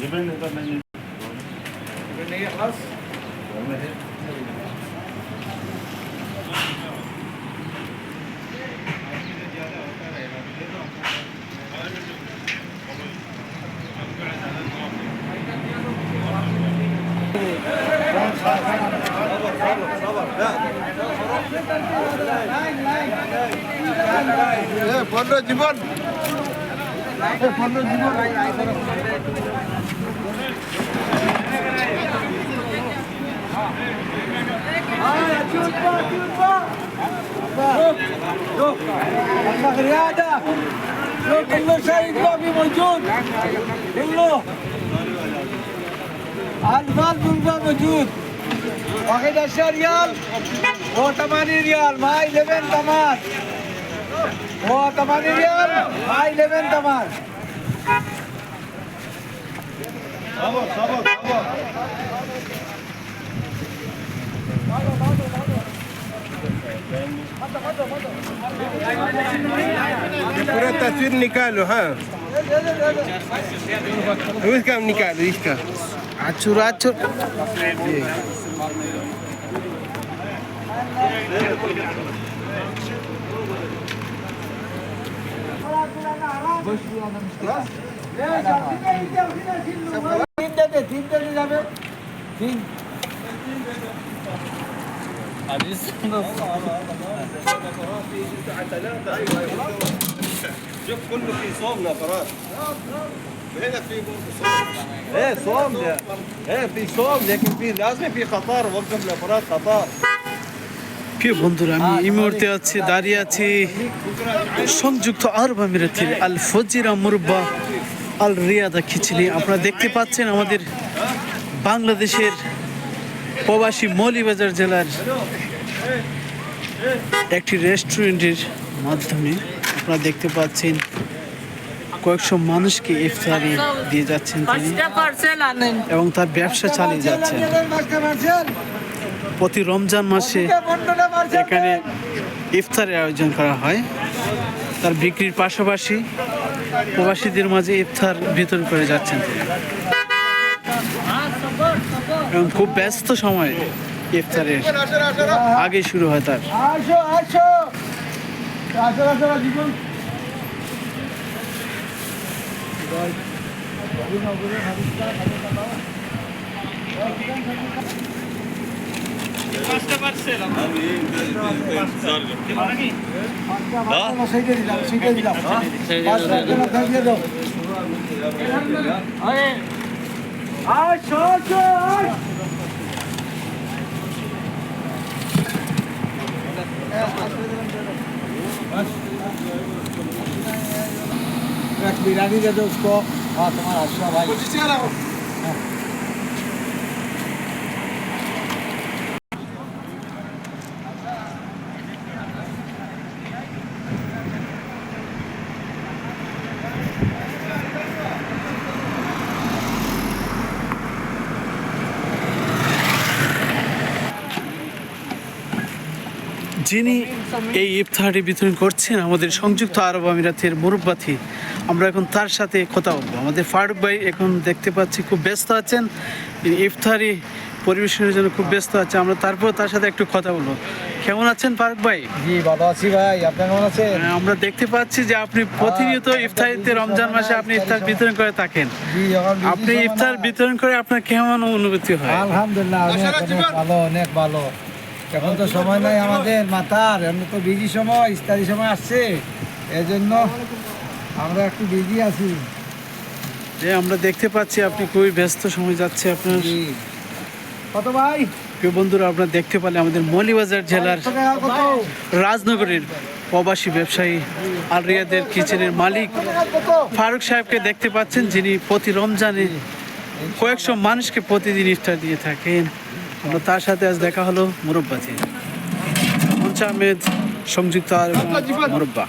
جبن هذا من النية خلاص পনেরো জীবন পনেরো জীবন رياضة كل شيء قومي موجود. كله ألف ألف ربع موجود. واخد 10 ريال. و 80 ريال. معاي 11 تمام هو 80 ريال. معاي 11 تمام صبر صبر صبر. पूरा तस्वीर निकालो हाँ इसका निकालो इसका আচুর আচুর তিনটে দে তিনটে দিয়ে যাবে তিন شوف كله في صوم نفرات هنا في برضه صوم ايه صوم ده ايه في صوم لكن في لازم في خطر وقف نفرات خطر প্রিয় বন্ধুরা আমি এই মুহূর্তে আছি দাঁড়িয়ে আছি সংযুক্ত আরব আমিরাতের আল ফজিরা মুরব্বা আল রিয়াদা খিচলি আপনারা দেখতে পাচ্ছেন আমাদের বাংলাদেশের প্রবাসী মৌলিবাজার জেলার একটি রেস্টুরেন্টের মাধ্যমে আপনারা দেখতে পাচ্ছেন কয়েকশো মানুষকে ইফতারি দিয়ে যাচ্ছেন তিনি এবং তার ব্যবসা চালিয়ে যাচ্ছেন। প্রতি রমজান মাসে এখানে ইফতারের আয়োজন করা হয়। তার বিক্রির পাশাপাশি প্রবাসীদের মাঝে ইফতার বিতরণ করে যাচ্ছেন তিনি। এবং খুব ব্যস্ত সময় ইফতারের আগে শুরু হয় তার। দিলাম দিলাম। Aç aç aç. बिरानी जैसे उसको हाँ तुम्हारा अच्छा भाई যিনি এই ইফতারটি বিতরণ করছেন আমাদের সংযুক্ত আরব আমিরাতের মুরব্বাথি আমরা এখন তার সাথে কথা বলব। আমাদের ফারুক ভাই এখন দেখতে পাচ্ছি খুব ব্যস্ত আছেন। ইফতারি পরিবেশনের জন্য খুব ব্যস্ত আছে। আমরা তারপর তার সাথে একটু কথা বলব। কেমন আছেন ফারুক ভাই? জি ভালো আছি ভাই। আপনি কেমন আছেন? হ্যাঁ, আমরা দেখতে পাচ্ছি যে আপনি প্রতিনিয়ত ইফতারিতে রমজান মাসে আপনি ইফতার বিতরণ করে থাকেন। আপনি ইফতার বিতরণ করে আপনার কেমন অনুভূতি হয়? আলহামদুলিল্লাহ অনেক ভালো অনেক ভালো। এখন তো সময় নাই আমাদের মাথার এমনি তো বিজি সময় ইস্তারি সময় আসছে। এই জন্য আমরা একটু বিজি আছি। যে আমরা দেখতে পাচ্ছি আপনি খুবই ব্যস্ত সময় যাচ্ছে আপনার। কত ভাই? প্রিয় বন্ধুরা আপনারা দেখতে পারলে আমাদের মৌলিবাজার জেলার রাজনগরের প্রবাসী ব্যবসায়ী আল রিয়াদের কিচেনের মালিক ফারুক সাহেবকে দেখতে পাচ্ছেন যিনি প্রতি রমজানে কয়েকশো মানুষকে প্রতিদিন ইফতার দিয়ে থাকেন। আমরা তার সাথে আজ দেখা হলো মুরব্বাতে মঞ্চ আহমেদ সংযুক্ত আর মুরব্বা।